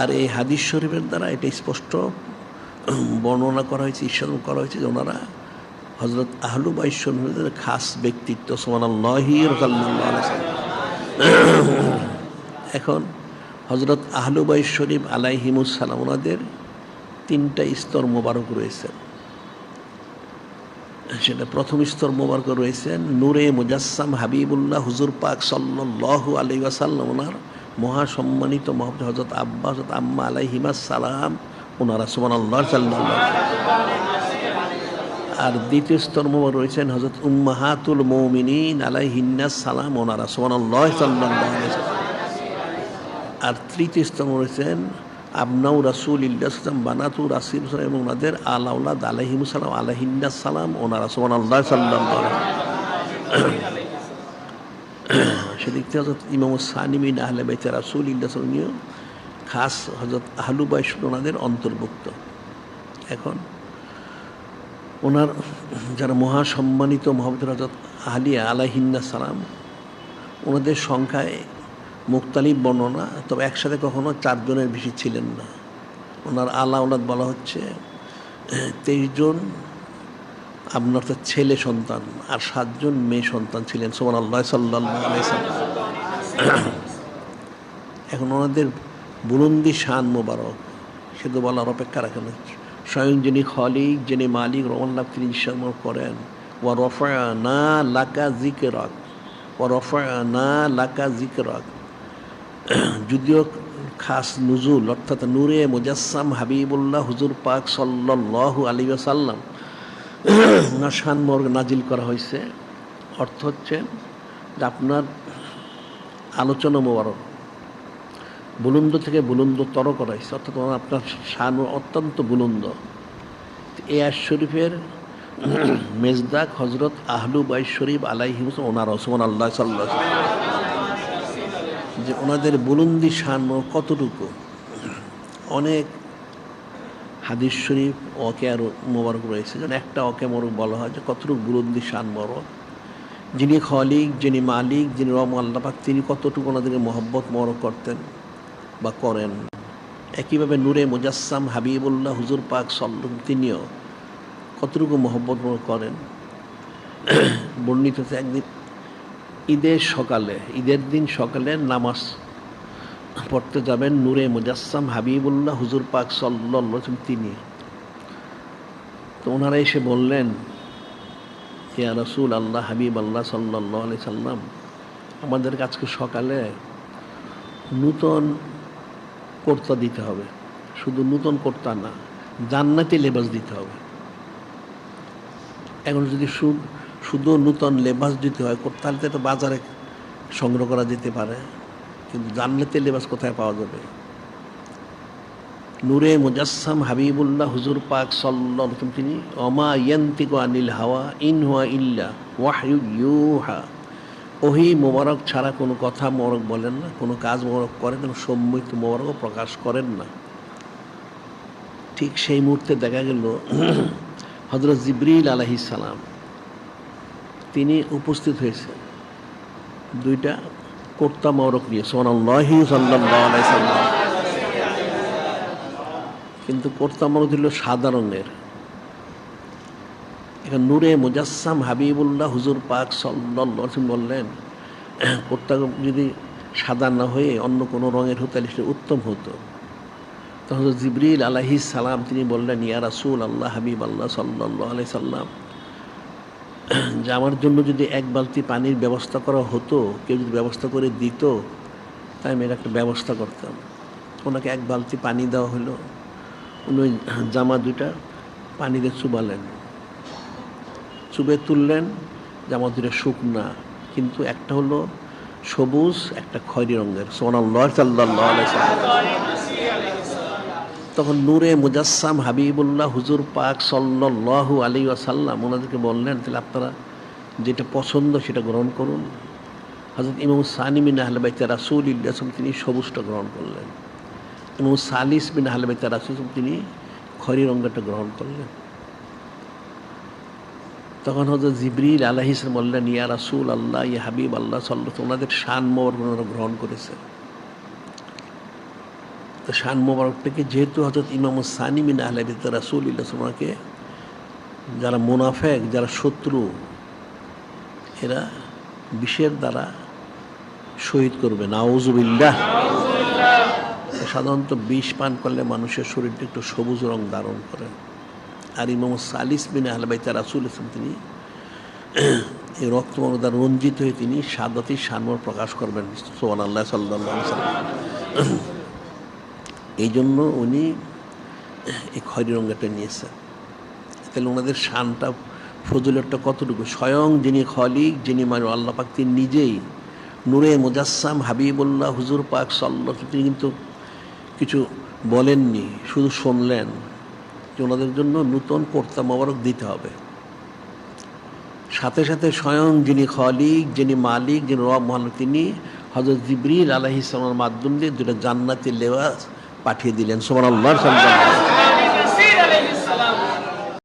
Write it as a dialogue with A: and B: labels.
A: আর এই হাদিস শরীফের দ্বারা এটা স্পষ্ট, বর্ণনা করা হয়েছে ঈশ্বর করা হয়েছে যে ওনারা হজরত আহলু বাইশ্বরের খাস ব্যক্তিত্ব সোমান এখন হজরত আহলুবাই শরীফ আলাইহিমুসালাম ওনাদের তিনটা স্তর মোবারক রয়েছে। সেটা প্রথম স্তর মোবারক রয়েছেন নূরে মুজাসসাম হাবিবুল্লাহ হুজুর পাক সাল্লাহ আলী ওয়াসাল্লাম, ওনার মহাসম্মানিত মহাব্দ হজরত আব্বা হজরত আম্মা আলাইহিমা সালাম ওনারা সুমান আল্লাহ সাল্লাহ আর দ্বিতীয় স্তর রয়েছেন হজরত উম্মাহাতুল মৌমিনিন আলাইহিন্না সালাম ওনারা সুমান আল্লাহ সাল্লাহ আর তৃতীয় স্তর রয়েছেন আবনাউ রাসুল ইল্লাম বানাতু রাসিল, এবং ওনাদের আলাউলাদ আলহিমুসালাম আলহিন্না সালাম ওনারা সোমান আল্লাহ সাল্লাম সেদিক থেকে হজরত ইমাম সানিমিন আহলে বাইতে রাসুল ইল্লাসনীয় খাস হজরত আহলু বাইশ ওনাদের অন্তর্ভুক্ত। এখন ওনার যারা মহাসম্মানিত মোহাম্মদ হজরত আহলিয়া আলাহিন্না সালাম, ওনাদের সংখ্যায় মুক্তালিব বর্ণনা, তবে একসাথে কখনো চারজনের বেশি ছিলেন না। ওনার আলা ওনাদ বলা হচ্ছে তেইশ জন আপনার অর্থাৎ ছেলে সন্তান আর সাতজন মেয়ে সন্তান ছিলেন সোমান আল্লাহ সাল্লাহ এখন ওনাদের বুলন্দি শান মোবারক, সে তো বলার অপেক্ষা রাখেন স্বয়ং যিনি খলিক, যিনি মালিক রমান্লাভ তিনি ঈশ্বর করেন। ও রফা না লাকা জিকেরক ও রফা না লাকা জিকেরক যদিও খাস নুজুল, অর্থাৎ নূরে মুজাসসাম হাবিবুল্লাহ হুজুর পাক সাল্লাহ আলী সাল্লাম নাসান মর্গ নাজিল করা হয়েছে। অর্থ হচ্ছে যে আপনার আলোচনা মোবারক, বুলন্দ থেকে বুলন্দ তর করা হয়েছে, অর্থাৎ আপনার শান অত্যন্ত বুলন্দ। এ আর শরীফের মেজদাক হজরত আহলু বাই শরীফ আলাইহিম ওনার ওসমান আল্লাহ সাল্লাহ যে ওনাদের বুলন্দি শান কতটুকু? অনেক হাদিস শরীফ অকে আর মোবারক রয়েছে। যেন একটা অকে মোরক বলা হয় যে কতটুকু বুলন্দি শান মোরক যিনি খলিক, যিনি মালিক, যিনি রম আল্লাপাক তিনি কতটুকু ওনাদেরকে মহব্বত মোরক করতেন বা করেন। একইভাবে নূরে মুজাসসাম হাবিবুল্লাহ হুজুর পাক সল্লম তিনিও কতটুকু মহব্বত মোরক করেন। বর্ণিত একদিন ঈদের সকালে, ঈদের দিন সকালে নামাজ পড়তে যাবেন নূরে মুজাসসাম হাবিবুল্লাহ হুজুর পাক সাল্লাম তিনি। তো ওনারা এসে বললেন, ইয়া রসুল আল্লাহ হাবিব আল্লাহ সাল্লাহ আলি সাল্লাম, আমাদের আজকে সকালে নূতন কর্তা দিতে হবে। শুধু নূতন কর্তা না, জান্নাতি লেবাস দিতে হবে। এখন যদি শুধু নূতন লেবাস দিতে হয় তাহলে তো বাজারে সংগ্রহ করা যেতে পারে। কিন্তু জান্নাতে লেবাস কোথায় পাওয়া যাবে? নূরে মুজাসসাম হাবিবুল্লাহ হুজুর পাক সাল্লাহ তিনি অমা ইয়ান্তিক আনিল হাওয়া ইন হুয়া ইল্লা ওয়াহয়ু ইউহা। ওহি মোবারক ছাড়া কোনো কথা মোবারক বলেন না, কোনো কাজ মোবারক করেন এবং সম্মিত মোবারকও প্রকাশ করেন না। ঠিক সেই মুহূর্তে দেখা গেল হজরত জিবরিল আলহিস সালাম। তিনি উপস্থিত হয়েছে দুইটা কর্তা মরক নিয়ে সোনাল্লাহি সাল্লাম। কিন্তু কর্তা মরক ছিল সাদা রঙের এখন নূরে মুজাসসাম হাবিবুল্লাহ হুজুর পাক সাল্লাহ বললেন, কর্তা যদি সাদা না হয়ে অন্য কোনো রঙের হতো তাহলে সেটা উত্তম হতো। তখন জিবরিল আলাহি সালাম তিনি বললেন, ইয়া রাসুল আল্লাহ হাবিব আল্লাহ সাল্লাহ আলাই সাল্লাম যে আমার জন্য যদি এক বালতি পানির ব্যবস্থা করা হতো, কেউ যদি ব্যবস্থা করে দিত, তাই আমি একটা ব্যবস্থা করতাম। ওনাকে এক বালতি পানি দেওয়া হলো। উনি জামা দুটা পানিতে চুবালেন। চুবে তুললেন, জামা দুটা শুকনা, কিন্তু একটা হলো সবুজ, একটা খয়রি রঙের। সোনাল্লাহ সাল্লাহ তখন নূরে মুজাসসাম হাবিবুল্লাহ হুজুর পাক সাল্লাহু আলী আসাল্লাম ওনাদেরকে বললেন, তাহলে আপনারা যেটা পছন্দ সেটা গ্রহণ করুন। হজরত ইমাম সানিমিন আহলবাইতে রাসুল ইল্লাসম তিনি সবুজটা গ্রহণ করলেন। এবং সালিস বিন আহলবাইতে রাসুল তিনি খরি রঙ্গটা গ্রহণ করলেন। তখন হজরত জিবরিল আলাহিস বললেন, ইয়া রাসুল আল্লাহ, ইয়া হাবিব আল্লাহ সাল্লাহ ওনাদের শান মোর ওনারা গ্রহণ করেছে। তো শান মোবারকটাকে যেহেতু হজরত ইমাম সানি মিন আহলাবিত রাসুল ইল্লাহকে যারা মোনাফেক, যারা শত্রু, এরা বিষের দ্বারা শহীদ করবে। নাউজুবিল্লাহ। সাধারণত বিষ পান করলে মানুষের শরীরটা একটু সবুজ রং ধারণ করে। আর ইমাম সালিস বিন আহলাবাইতা রাসুল ইসলাম তিনি এই রক্তমরদা রঞ্জিত হয়ে তিনি সাদাতি সানমর প্রকাশ করবেন সোহান আল্লাহ সাল্লাহ সাল্লাম এই জন্য উনি এই খয়রি রঙটা নিয়েছেন। তাহলে ওনাদের শানটা ফজলেরটা কতটুকু? স্বয়ং যিনি খলিক, যিনি মানে আল্লাহ পাক, তিনি নিজেই নূরে মুজাসসাম হাবিবুল্লাহ, হুজুর পাক সাল্লাহ তিনি কিন্তু কিছু বলেননি, শুধু শুনলেন যে ওনাদের জন্য নূতন কর্তা মোবারক দিতে হবে। সাথে সাথে স্বয়ং যিনি খলিক, যিনি মালিক, যিনি রব মহান, তিনি হজরত জিবরিল আলাহ ইসলামের মাধ্যম দিয়ে দুটো জান্নাতি লেবাস পাঠিয়ে দিলেন। সোমান আল্লাহর